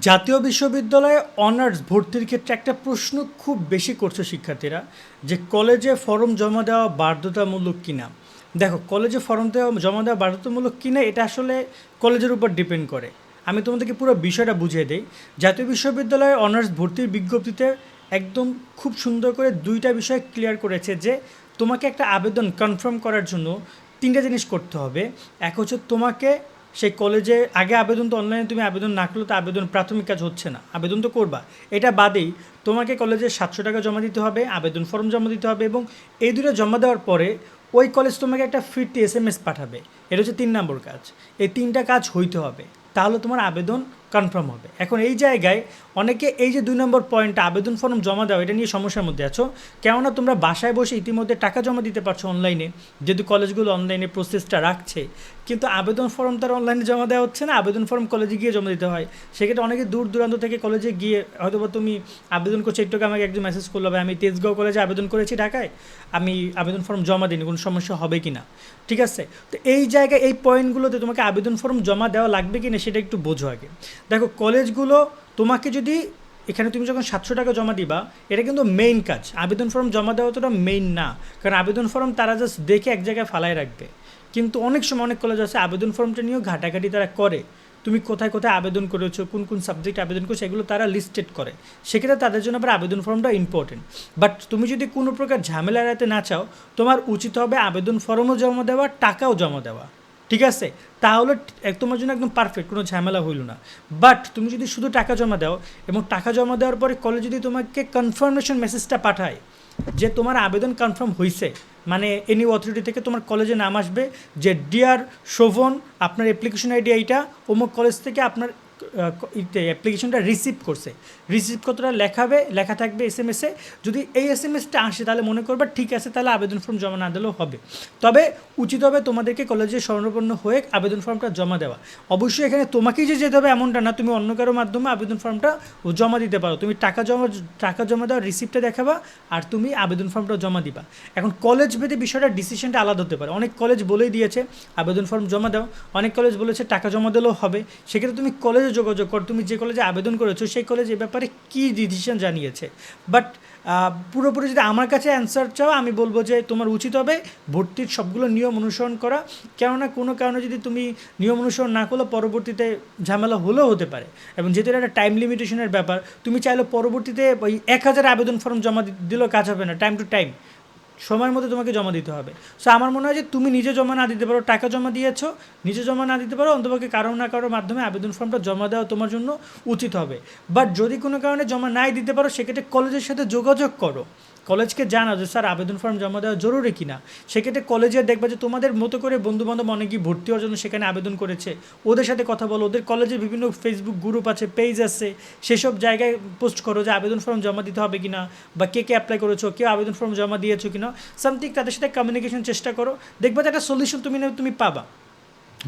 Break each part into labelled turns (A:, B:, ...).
A: জাতীয় বিশ্ববিদ্যালয়ে অনার্স ভর্তির ক্ষেত্রে একটা প্রশ্ন খুব বেশি করছে শিক্ষার্থীরা যে কলেজে ফর্ম জমা দেওয়া বাধ্যতামূলক কিনা। দেখো, কলেজে ফর্ম দেওয়া, জমা দেওয়া বাধ্যতামূলক কিনা এটা আসলে কলেজের উপর ডিপেন্ড করে। আমি তোমাদেরকে পুরো বিষয়টা বুঝিয়ে দিই। জাতীয় বিশ্ববিদ্যালয়ে অনার্স ভর্তির বিজ্ঞপ্তিতে একদম খুব সুন্দর করে দুইটা বিষয় ক্লিয়ার করেছে যে তোমাকে একটা আবেদন কনফার্ম করার জন্য তিনটা জিনিস করতে হবে। এক হচ্ছে তোমাকে সেই কলেজে আগে আবেদন তো অনলাইনে তুমি আবেদন না করলে তো আবেদন প্রাথমিক কাজ হচ্ছে না। আবেদন তো করবা। এটা বাদেই তোমাকে কলেজে সাতশো টাকা জমা দিতে হবে, আবেদন ফর্ম জমা দিতে হবে এবং এই দুটো জমা দেওয়ার পরে ওই কলেজ তোমাকে একটা ফিরতি এস এম এস পাঠাবে। এটা হচ্ছে তিন নম্বর কাজ। এই তিনটা কাজ হইতে হবে। তাহলে তোমার আবেদন কনফার্ম হবে। এখন এই জায়গায় অনেকে এই যে দুই নম্বর পয়েন্টটা আবেদন ফর্ম জমা দেওয়া, এটা নিয়ে সমস্যার মধ্যে আছো। কেননা তোমরা বাসায় বসে ইতিমধ্যে টাকা জমা দিতে পারছ অনলাইনে যেহেতু কলেজগুলো অনলাইনে প্রসেসটা রাখছে। কিন্তু আবেদন ফর্ম তার অনলাইনে জমা দেওয়া হচ্ছে না, আবেদন ফর্ম কলেজে গিয়ে জমা দিতে হয়। সেক্ষেত্রে অনেকে দূর দূরান্ত থেকে কলেজে গিয়ে হয়তো বা তুমি আবেদন করছ, একটু আমাকে একজন মেসেজ করল আমি তেজগাঁও কলেজে আবেদন করেছি ঢাকায়। আমি আবেদন ফর্ম জমা দিইনি, কোনো সমস্যা হবে কি না ঠিক আছে? তো এই জায়গায়, এই পয়েন্টগুলোতে তোমাকে আবেদন ফর্ম জমা দেওয়া লাগবে কি না সেটা একটু বোঝো আগে। দেখো, কলেজগুলো তোমাকে যদি, এখানে তুমি যখন সাতশো টাকা জমা দিবা, এটা কিন্তু মেইন কাজ। আবেদন ফর্ম জমা দেওয়া তোটা মেইন না। কারণ আবেদন ফর্ম তারা জাস্ট দেখে এক জায়গায় ফালায় রাখবে। কিন্তু অনেক সময় অনেক কলেজ আছে, আবেদন ফর্মটা নিয়েও ঘাটাঘাটি তারা করে। তুমি কোথায় কোথায় আবেদন করেছ, কোন কোন সাবজেক্ট আবেদন করেছ, এগুলো তারা লিস্টেড করে। সেক্ষেত্রে তাদের জন্য আবার আবেদন ফর্মটা ইম্পর্টেন্ট বাট তুমি যদি কোনো প্রকার ঝামেলা এড়াতে না চাও, তোমার উচিত হবে আবেদন ফর্মও জমা দেওয়া, টাকাও জমা দেওয়া। ঠিক আছে? তাহলে তোমার জন্য একদম পারফেক্ট কোনো ঝামেলা হইল না। বাট তুমি যদি শুধু টাকা জমা দাও এবং টাকা জমা দেওয়ার পরে কলেজ যদি তোমাকে কনফার্মেশন মেসেজটা পাঠায় যে তোমার আবেদন কনফার্ম হয়েছে মানে এনি অথরিটি থেকে তোমার কলেজে নাম আসবে যে ডিয়ার শোভন, আপনার অ্যাপ্লিকেশন আইডি এইটা অমুক কলেজ থেকে আপনার অ্যাপ্লিকেশনটা রিসিভ করছে। রিসিভ কতটা লেখাবে? লেখা থাকবে এস এম এসে যদি এই এস এম এসটা আসে, তাহলে মনে করবে, ঠিক আছে, তাহলে আবেদন ফর্ম জমা না দিলেও হবে। তবে উচিত হবে তোমাদেরকে কলেজে স্বর্ণপন্ন হয়ে আবেদন ফর্মটা জমা দেওয়া। অবশ্যই এখানে তোমাকেই যে যেতে হবে এমনটা না, তুমি অন্য কারও মাধ্যমে আবেদন ফর্মটা জমা দিতে পারো। তুমি টাকা জমা টাকা জমা দেওয়ার রিসিপ্টটা দেখাবা, আর তুমি আবেদন ফর্মটা জমা দিবা। এখন কলেজ ভেদে বিষয়টা ডিসিশনটা আলাদা হতে পারে। অনেক কলেজ বলেই দিয়েছে, আবেদন ফর্ম জমা দাও। অনেক কলেজ বলেছে, টাকা জমা দিলেও হবে। সেক্ষেত্রে তুমি কলেজে যোগাযোগ করো, তুমি যে কলেজে আবেদন করেছ, সেই কলেজ এ ব্যাপারে কী ডিসিশন জানিয়েছে? বাট পুরোপুরি যদি আমার কাছে অ্যান্সার চাও, আমি বলব যে তোমার উচিত হবে ভর্তির সবগুলো নিয়ম অনুসরণ করা। কেননা কোনো কারণে যদি তুমি নিয়ম অনুসরণ না করলে পরবর্তীতে ঝামেলা হলেও হতে পারে। এবং যেহেতু এটা একটা টাইম লিমিটেশনের ব্যাপার, তুমি চাইলে পরবর্তীতে ওই এক হাজার আবেদন ফর্ম জমা দিলেও কাজ হবে না টাইম টু টাইম সময়ের মধ্যে তোমাকে জমা দিতে হবে। সো আমার মনে হয় যে তুমি নিজে জমা না দিতে পারো, টাকা জমা দিয়েছ, নিজে জমা না দিতে পারো, অন্তপক্ষে কারও না কারোর মাধ্যমে আবেদন ফর্মটা জমা দেওয়া তোমার জন্য উচিত হবে। বাট যদি কোনো কারণে জমা নাই দিতে পারো, সেক্ষেত্রে কলেজের সাথে যোগাযোগ করো। কলেজকে জানাও যে, স্যার, আবেদন ফর্ম জমা দেওয়া জরুরি কিনা? সেক্ষেত্রে কলেজে দেখবা যে, তোমাদের মতো করে বন্ধুবান্ধব অনেকেই ভর্তি হওয়ার জন্য সেখানে আবেদন করেছে। ওদের সাথে কথা বলো। ওদের কলেজে বিভিন্ন ফেসবুক গ্রুপ আছে পেজ আছে। সেসব জায়গায় পোস্ট করো যে, আবেদন ফর্ম জমা দিতে হবে কিনা? বা, কে কে অ্যাপ্লাই করেছ? কেউ আবেদন ফর্ম জমা দিয়েছ কিনা? সামথিং তাদের সাথে কমিউনিকেশন চেষ্টা করো। দেখবা যে, একটা সলিউশন তুমি না, তুমি পাবা।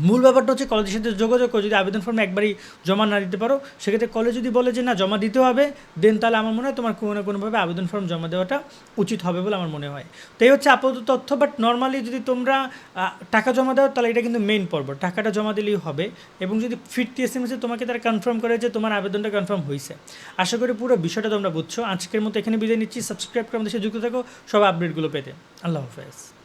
A: মূল ব্যাপারটা হচ্ছে কলেজের সাথে যোগাযোগ করে, যদি আবেদন ফর্ম একবারই জমা না দিতে পারো, সেক্ষেত্রে কলেজ যদি বলে যে, না, জমা দিতে হবে দেন তাহলে আমার মনে হয় তোমার কোনো না কোনোভাবে আবেদন ফর্ম জমা দেওয়াটা উচিত হবে বলে আমার মনে হয়। তো এই হচ্ছে আপাতত তথ্য বাট নর্মালি যদি তোমরা টাকা জমা দাও, তাহলে এটা কিন্তু মেইন পর্ব। টাকাটা জমা দিলেই হবে এবং যদি ফিরতি এস এম তোমাকে তারা কনফার্ম করে যে, তোমার আবেদনটা কনফার্ম হয়েছে আশা করি পুরো বিষয়টা তোমরা বুঝছ। আজকের মতো এখানে বিদায় নিচ্ছি। সাবস্ক্রাইব করে আমাদের সাথে যুক্ত থাকো। সব আপডেটগুলো পেতে। আল্লাহ হাফেজ।